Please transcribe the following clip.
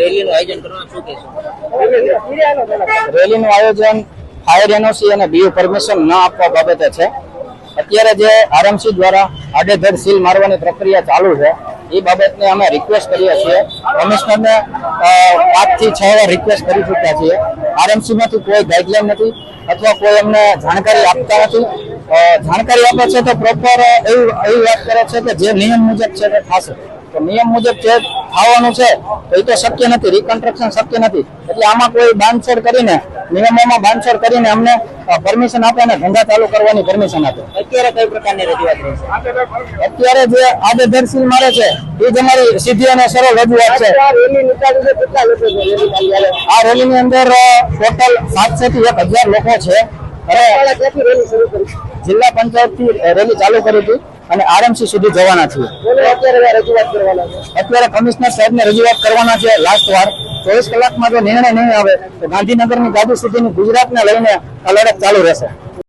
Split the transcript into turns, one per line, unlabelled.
રેલીનું આયોજન કરવાનું શું કહેશો?
ફાયર એનઓસી અને બીયુ પરમિશન ન આપવા બાબતે છે. અત્યારે જે આરએમસી દ્વારા આડેધડ સીલ મારવાની પ્રક્રિયા ચાલુ છે, એ બાબતને અમે રિક્વેસ્ટ કરીએ છીએ. કમિશનરને પાંચથી છ વાર રિક્વેસ્ટ કરી ચૂક્યા છીએ. આરએમસીમાંથી કોઈ ગાઈડલાઈન નથી અથવા કોઈ અમને જાણકારી આપતા નથી. જાણકારી આપે છે તો પ્રોપર એવી એવી વાત કરે છે કે જે નિયમ મુજબ છે તે થશે. તો નિયમ મુજબ જે થવાનું છે તો એ તો શક્ય નથી રિકન્સ્ટ્રક્શન શક્ય નથી. એટલે આમાં કોઈ બાંધછોડ કરીને નિયમોમાં બાંધછોડ કરીને અમને પરમિશન આપે અને ધંધા ચાલુ કરવાની પરમિશન આપે.
અત્યારે કઈ પ્રકારની રજૂઆત રહેશે
અત્યારે જે આડેધડ સીલ મારે છે એ જ અમારી સીધી અને સરળ રજૂઆત છે. આ રેલીની અંદર ટોટલ સાતસો થી એક હજાર લોકો છે. જિલ્લા પંચાયતથી રેલી ચાલુ કરી હતી અને આરએમસી સુધી જવાના છીએ. અત્યારે કમિશનર સાહેબ ને રજૂઆત કરવાના છે લાસ્ટ વાર. ચોવીસ કલાકમાં જો નિર્ણય નહીં આવે તો ગાંધીનગરની ગાદી સુધીની ગુજરાતને લઈને આ લડત ચાલુ રહેશે.